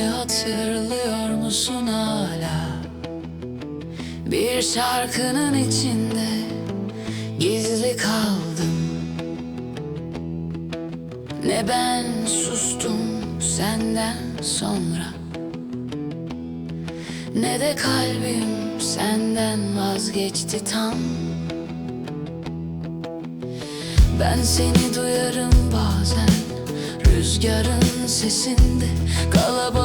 Hatırlıyor musun hala? Bir şarkının içinde Gizli kaldım. Ne ben sustum senden sonra? Ne de kalbim senden vazgeçti tam. Ben seni duyarım bazen Rüzgarın sesinde Kalabalığın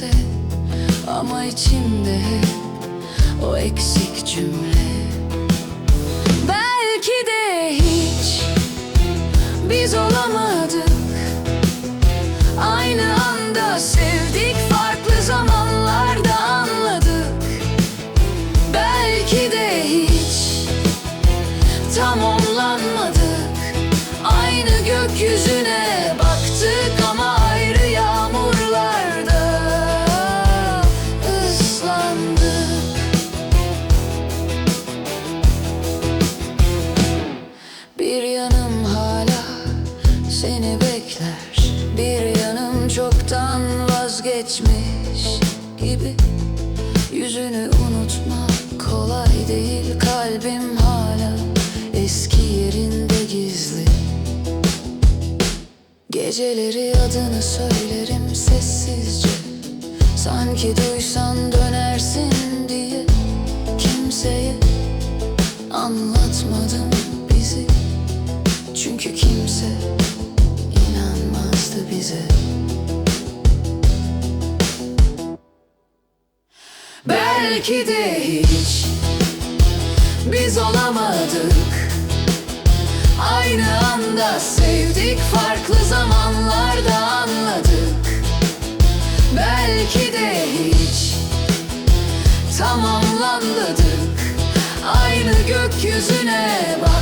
herkese Ama içimde hep O eksik cümle. Belki de hiç Biz olamadık. Aynı anda sevdik Farklı zamanlarda anladık. Belki de hiç tamamlanmadık Aynı gökyüzüne seni bekler. Bir yanım çoktan vazgeçmiş gibi. Yüzünü unutmak kolay değil Kalbim hala eski yerinde gizli. Geceleri adını söylerim sessizce. Sanki duysan dönersin Belki de hiç. Biz olamadık. Aynı anda sevdik farklı zamanlarda anladık. Belki de hiç. Tamamlanmadık Aynı gökyüzüne baktık